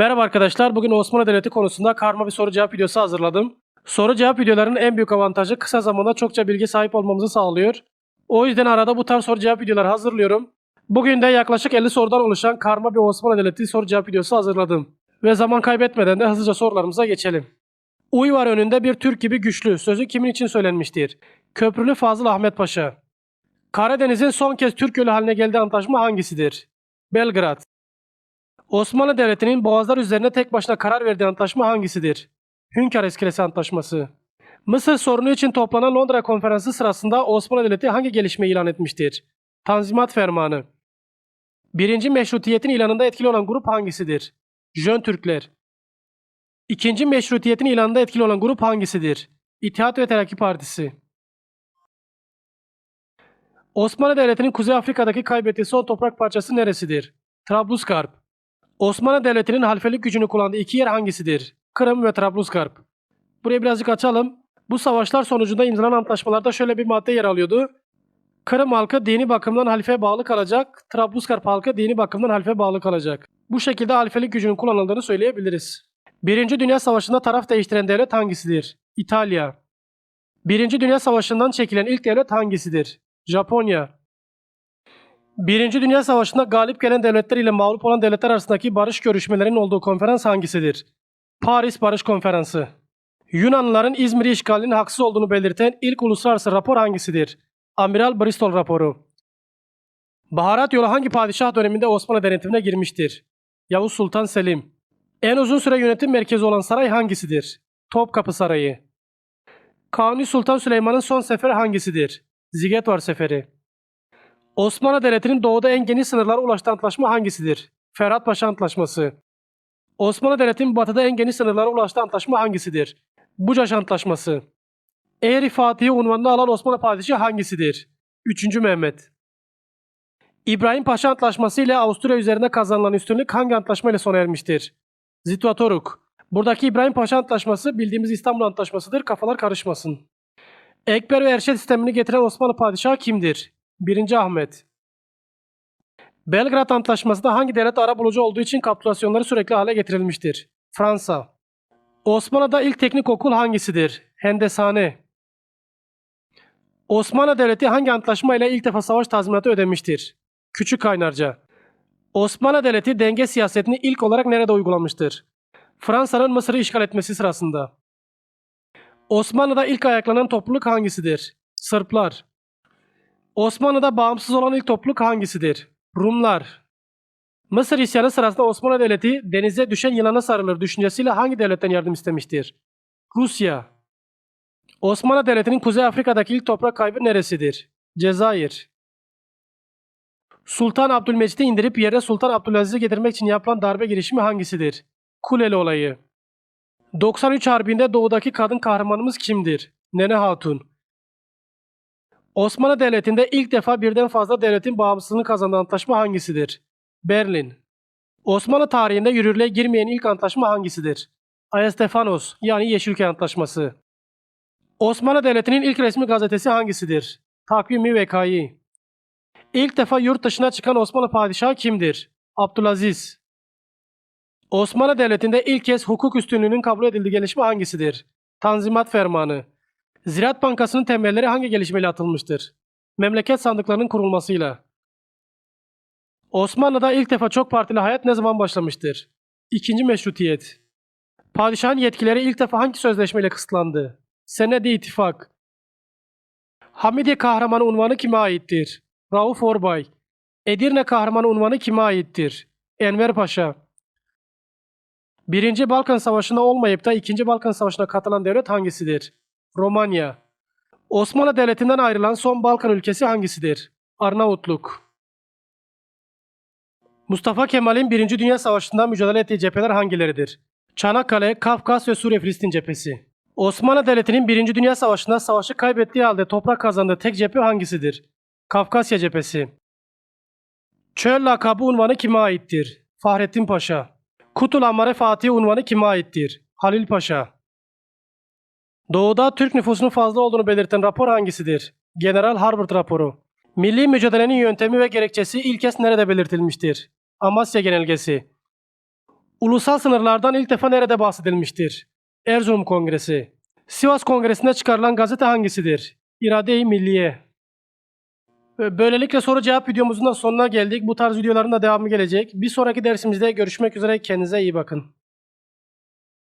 Merhaba arkadaşlar. Bugün Osmanlı Devleti konusunda karma bir soru cevap videosu hazırladım. Soru cevap videolarının en büyük avantajı kısa zamanda çokça bilgi sahip olmamızı sağlıyor. O yüzden arada bu tarz soru cevap videoları hazırlıyorum. Bugün de yaklaşık 50 sorudan oluşan karma bir Osmanlı Devleti soru cevap videosu hazırladım. Ve zaman kaybetmeden de hızlıca sorularımıza geçelim. Uy var önünde bir Türk gibi güçlü. Sözü kimin için söylenmiştir? Köprülü Fazıl Ahmet Paşa. Karadeniz'in son kez Türk Gölü haline geldiği antlaşma hangisidir? Belgrad. Osmanlı Devleti'nin boğazlar üzerine tek başına karar verdiği antlaşma hangisidir? Hünkar İskelesi Antlaşması. Mısır sorunu için toplanan Londra konferansı sırasında Osmanlı Devleti hangi gelişme ilan etmiştir? Tanzimat Fermanı. Birinci meşrutiyetin ilanında etkili olan grup hangisidir? Jön Türkler. İkinci meşrutiyetin ilanında etkili olan grup hangisidir? İttihat ve Terakki Partisi. Osmanlı Devleti'nin Kuzey Afrika'daki kaybettiği son toprak parçası neresidir? Trablusgarp. Osmanlı Devleti'nin halfelik gücünü kullandığı iki yer hangisidir? Kırım ve Trablusgarp. Burayı birazcık açalım. Bu savaşlar sonucunda imzalanan antlaşmalarda şöyle bir madde yer alıyordu. Kırım halkı dini bakımdan halifeye bağlı kalacak, Trablusgarp halkı dini bakımdan halife bağlı kalacak. Bu şekilde halifelik gücünün kullanıldığını söyleyebiliriz. Birinci Dünya Savaşı'nda taraf değiştiren devlet hangisidir? İtalya. Birinci Dünya Savaşı'ndan çekilen ilk devlet hangisidir? Japonya. Birinci Dünya Savaşı'nda galip gelen devletler ile mağlup olan devletler arasındaki barış görüşmelerinin olduğu konferans hangisidir? Paris Barış Konferansı. Yunanlıların İzmir'i işgalinin haksız olduğunu belirten ilk uluslararası rapor hangisidir? Amiral Bristol raporu. Baharat yolu hangi padişah döneminde Osmanlı denetimine girmiştir? Yavuz Sultan Selim. En uzun süre yönetim merkezi olan saray hangisidir? Topkapı Sarayı. Kanuni Sultan Süleyman'ın son seferi hangisidir? Zigetvar Seferi. Osmanlı Devleti'nin doğuda en geniş sınırlara ulaştığı antlaşma hangisidir? Ferhat Paşa Antlaşması. Osmanlı Devleti'nin batıda en geniş sınırlara ulaştığı antlaşma hangisidir? Bucaş Antlaşması. Eğri Fatih'i unvanını alan Osmanlı padişahı hangisidir? 3. Mehmet. İbrahim Paşa Antlaşması ile Avusturya üzerine kazanılan üstünlük hangi antlaşma ile sona ermiştir? Zituatoruk. Buradaki İbrahim Paşa Antlaşması bildiğimiz İstanbul Antlaşması'dır. Kafalar karışmasın. Ekber ve Erşet sistemini getiren Osmanlı padişahı kimdir? 1. Ahmet. Belgrad Antlaşması'nda hangi devlet arabulucu olduğu için kapitülasyonları sürekli hale getirilmiştir? Fransa. Osmanlı'da ilk teknik okul hangisidir? Hendesane. Osmanlı Devleti hangi antlaşma ile ilk defa savaş tazminatı ödemiştir? Küçük Kaynarca. Osmanlı Devleti denge siyasetini ilk olarak nerede uygulamıştır? Fransa'nın Mısır'ı işgal etmesi sırasında. Osmanlı'da ilk ayaklanan topluluk hangisidir? Sırplar. Osmanlı'da bağımsız olan ilk topluluk hangisidir? Rumlar. Mısır isyanı sırasında Osmanlı Devleti denize düşen yılana sarılır düşüncesiyle hangi devletten yardım istemiştir? Rusya. Osmanlı Devleti'nin Kuzey Afrika'daki ilk toprak kaybı neresidir? Cezayir. Sultan Abdülmecit'i indirip yerine Sultan Abdülaziz'i getirmek için yapılan darbe girişimi hangisidir? Kuleli olayı. 93 Harbi'nde doğudaki kadın kahramanımız kimdir? Nene Hatun. Osmanlı Devleti'nde ilk defa birden fazla devletin bağımsızlığını kazandığı antlaşma hangisidir? Berlin. Osmanlı tarihinde yürürlüğe girmeyen ilk antlaşma hangisidir? Ayestefanos yani Yeşilköy Antlaşması. Osmanlı Devleti'nin ilk resmi gazetesi hangisidir? Takvimi Vekayı. İlk defa yurt dışına çıkan Osmanlı padişahı kimdir? Abdülaziz. Osmanlı Devleti'nde ilk kez hukuk üstünlüğünün kabul edildiği gelişme hangisidir? Tanzimat Fermanı. Ziraat Bankası'nın temelleri hangi gelişmeyle atılmıştır? Memleket sandıklarının kurulmasıyla. Osmanlı'da ilk defa çok partili hayat ne zaman başlamıştır? İkinci meşrutiyet. Padişahın yetkileri ilk defa hangi sözleşmeyle kısıtlandı? Senedi İttifak. Hamidiye Kahramanı unvanı kime aittir? Rauf Orbay. Edirne Kahramanı unvanı kime aittir? Enver Paşa. Birinci Balkan Savaşı'nda olmayıp da İkinci Balkan Savaşı'na katılan devlet hangisidir? Romanya. Osmanlı Devleti'nden ayrılan son Balkan ülkesi hangisidir? Arnavutluk. Mustafa Kemal'in Birinci Dünya Savaşı'nda mücadele ettiği cepheler hangileridir? Çanakkale, Kafkas ve Suriye Filistin cephesi. Osmanlı Devleti'nin Birinci Dünya Savaşı'nda savaşı kaybettiği halde toprak kazandığı tek cephe hangisidir? Kafkasya cephesi. Çöl lakabı unvanı kime aittir? Fahrettin Paşa. Kutul Amare Fatih unvanı kime aittir? Halil Paşa. Doğuda Türk nüfusunun fazla olduğunu belirten rapor hangisidir? General Harvard raporu. Milli mücadelenin yöntemi ve gerekçesi ilk kez nerede belirtilmiştir? Amasya Genelgesi. Ulusal sınırlardan ilk defa nerede bahsedilmiştir? Erzurum Kongresi. Sivas Kongresi'nde çıkarılan gazete hangisidir? İrade-i Milliye. Ve Böylelikle soru cevap videomuzun da sonuna geldik. Bu tarz videoların da devamı gelecek. Bir sonraki dersimizde görüşmek üzere. Kendinize iyi bakın.